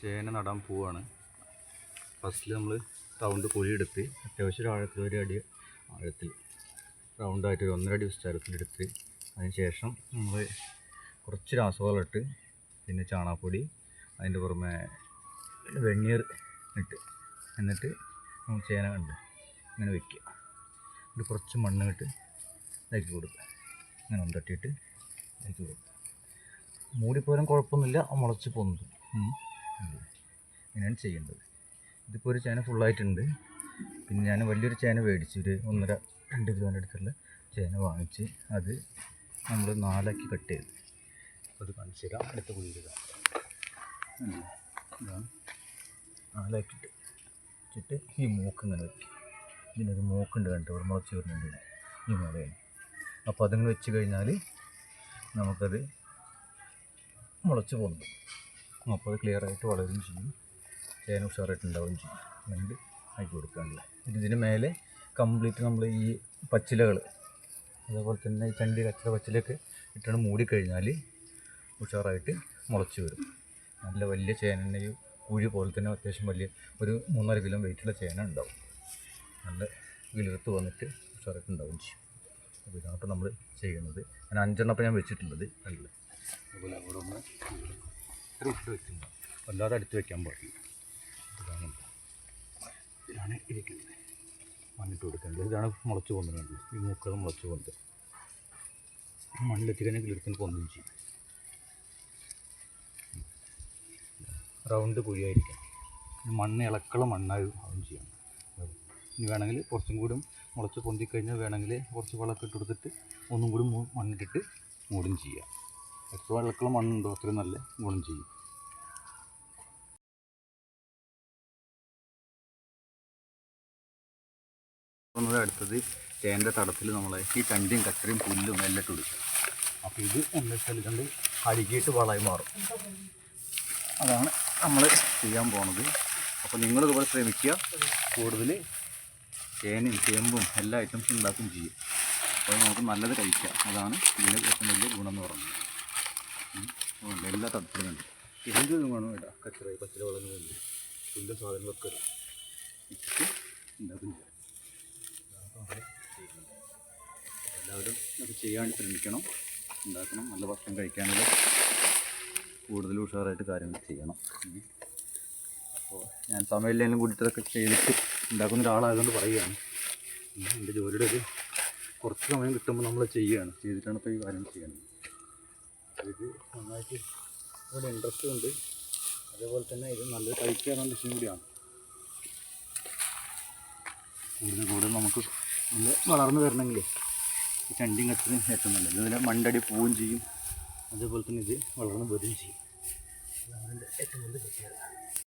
ചേന നടാൻ പോവാണ്. ഫസ്റ്റിൽ നമ്മൾ റൗണ്ട് കുഴിയെടുത്ത് അത്യാവശ്യം ആഴത്തിൽ ഒരു അടി ആഴത്തിൽ റൗണ്ടായിട്ട് ഒരു ഒന്നരടി അടി വിസ്താരത്തിലെടുത്ത് അതിനുശേഷം നമ്മൾ കുറച്ച് രാസവളം ഇട്ട് പിന്നെ ചാണാപ്പൊടി അതിന്റെ പുറമെ വെണ്ണീർ ഇട്ട് എന്നിട്ട് നമ്മൾ ചേന കണ്ട് ഇങ്ങനെ വയ്ക്കുക എന്നിട്ട് കുറച്ച് മണ്ണ് ഇട്ട് ഇതാക്കി കൊടുക്കുക. അങ്ങനെ ഒന്ന് തട്ടിയിട്ട് മൂടിപ്പോലും കുഴപ്പമൊന്നുമില്ല. മുളച്ച് പോകുന്നത്. ഇങ്ങനെയാണ് ചെയ്യേണ്ടത്. ഇതിപ്പോൾ ഒരു ചേന ഫുള്ളായിട്ടുണ്ട് പിന്നെ ഞാൻ വലിയൊരു ചേന മേടിച്ചു. ഒരു ഒന്നര രണ്ട് കിലോന്റെ അടുത്തുള്ള ചേന വാങ്ങിച്ച് അത് നമ്മൾ നാലാക്കി കട്ട് ചെയ്ത്. അത് കാണിച്ചു തരാം. അടുത്ത കുഴിയിലിടാം? ഇതാണ് നാലാക്കിയിട്ട് വെച്ചിട്ട് ഈ മൂക്ക് ഇങ്ങനെ വയ്ക്കും ഇതിനൊരു മൂക്കുണ്ട് കണ്ടോ? ഒരു മുളച്ച് വരുന്നുണ്ട്. ഈ മുളയാണ്. അപ്പോൾ അതിങ്ങനെ വെച്ച് കഴിഞ്ഞാൽ നമുക്കത് മുളച്ച് പോകുന്നു അപ്പോൾ അത് ക്ലിയർ ആയിട്ട് വളരുകയും ചെയ്യും. ചേന ഉഷാറായിട്ടുണ്ടാവുകയും ചെയ്യും. രണ്ട് ആക്കി കൊടുക്കാനുള്ള. ഇതിന് മേലെ കംപ്ലീറ്റ് നമ്മൾ ഈ പച്ചിലകൾ അതേപോലെ തന്നെ ചണ്ടി കച്ചറ പച്ചിലൊക്കെ ഇട്ടാണ് മൂടിക്കഴിഞ്ഞാൽ ഉഷാറായിട്ട് മുളച്ച് വരും. നല്ല വലിയ ചേന കുഴി പോലെ തന്നെ അത്യാവശ്യം വലിയ ഒരു മൂന്നര കിലോ വെയിറ്റുള്ള ചേന ഉണ്ടാവും. നല്ല വിളിർത്ത് വന്നിട്ട് ഉഷാറായിട്ട് ഉണ്ടാവുകയും ചെയ്യും. അപ്പോൾ ഇതാണ് നമ്മൾ ചെയ്യുന്നത്. ഞാൻ അഞ്ചെണ്ണം ഞാൻ വെച്ചിട്ടുള്ളത്. കണ്ടില്ല? അതുപോലെ അവിടെ ഒന്ന് ഇട്ട് വെച്ചിട്ടുണ്ട്. വല്ലാതെ അടുത്ത് വെക്കാൻ പാടില്ല. ഇതാണ് ഇതാണ് ഇരിക്കുന്നത്. മണ്ണിട്ട് കൊടുക്കേണ്ടത് ഇതാണ് മുളച്ച് പോകുന്നത് ഈ മൂക്കൾ മുളച്ച് പോകുന്നത് മണ്ണിലെത്തി കഴിഞ്ഞാൽ കിളിർത്തിന് പൊന്നും ചെയ്യും. റൗണ്ട് കുഴിയായിരിക്കാം മണ്ണ് ഇളക്കുള്ള മണ്ണായി ആവും ചെയ്യണം. ഇനി വേണമെങ്കിൽ കുറച്ചും കൂടി മുളച്ച് പൊന്തിക്കഴിഞ്ഞാൽ വേണമെങ്കിൽ കുറച്ച് വെള്ളമൊക്കെ ഇട്ട് കൊടുത്തിട്ട് ഒന്നും കൂടി മണ്ണിട്ടിട്ട് മൂടും ചെയ്യാം എത്ര വെള്ളക്കുള്ള മണ്ണുണ്ടോ അത്രയും നല്ല ഗുണം ചെയ്യും. അടുത്തത് ചേന്റെ തടത്തിൽ നമ്മൾ ഈ ചണ്ടിയും കച്ചറിയും പുല്ലും എല്ലാം ഇട്ട് കൊടുക്കും അപ്പോൾ ഇത് എന്താ വെച്ചാൽ കണ്ട് അഴുകിയിട്ട് വളമായി മാറും. അതാണ് നമ്മൾ ചെയ്യാൻ പോണത്. അപ്പോൾ നിങ്ങളിതുപോലെ ശ്രമിക്കുക. കൂടുതൽ ചേനയും ചേമ്പും എല്ലാ ഐറ്റംസും ഉണ്ടാക്കുകയും ചെയ്യും. അപ്പോൾ നമുക്ക് നല്ലത് കഴിക്കാം. അതാണ് ഇതിന്റെ ഏറ്റവും വലിയ ഗുണം എന്ന് പറയുന്നത്. എല്ലാ തടത്തിലും ഉണ്ട്. എന്ത് വേണം കേട്ടോ. കച്ചറ പച്ചില വളങ്ങളുണ്ട് പുല്ല് സാധനങ്ങളൊക്കെ ഇടാം ഇട്ടിട്ട് ഉണ്ടാക്കുകയും ചെയ്യാം. എല്ലാവരും അത് ചെയ്യാൻ ശ്രമിക്കണം. ഉണ്ടാക്കണം. നല്ല ഭക്ഷണം കഴിക്കാനുള്ള കൂടുതൽ ഉഷാറായിട്ട് കാര്യങ്ങൾ ചെയ്യണം. അപ്പോൾ ഞാൻ സമയമില്ലെങ്കിലും കൂടിയിട്ട് അതൊക്കെ ചെയ്തിട്ട് ഉണ്ടാക്കുന്ന ഒരാളായതുകൊണ്ട് പറയുകയാണ്. എന്റെ ജോലിയുടെ ഒരു കുറച്ച് സമയം കിട്ടുമ്പോൾ നമ്മൾ ചെയ്യുകയാണ്. ചെയ്തിട്ടാണ് ഇപ്പോൾ ഈ കാര്യം ചെയ്യുന്നത്. ഇത് നന്നായിട്ട് ഇവിടെ ഇൻട്രസ്റ്റ് ഉണ്ട്. അതേപോലെ തന്നെ ഇത് നല്ല കഴിക്കാനുള്ള വിഷയം കൂടിയാണ്. കൂടുതൽ കൂടുതൽ നമുക്ക് നല്ല വളർന്നു വരണമെങ്കിൽ ചണ്ടിയും കച്ചറും ഏറ്റവും നല്ലത്. ഇതിന് മണ്ടടി പോവുകയും ചെയ്യും. അതേപോലെ തന്നെ ഇത് വളർന്ന് വരികയും ചെയ്യും. അതാണ് ഏറ്റവും നല്ല പ്രത്യേകത.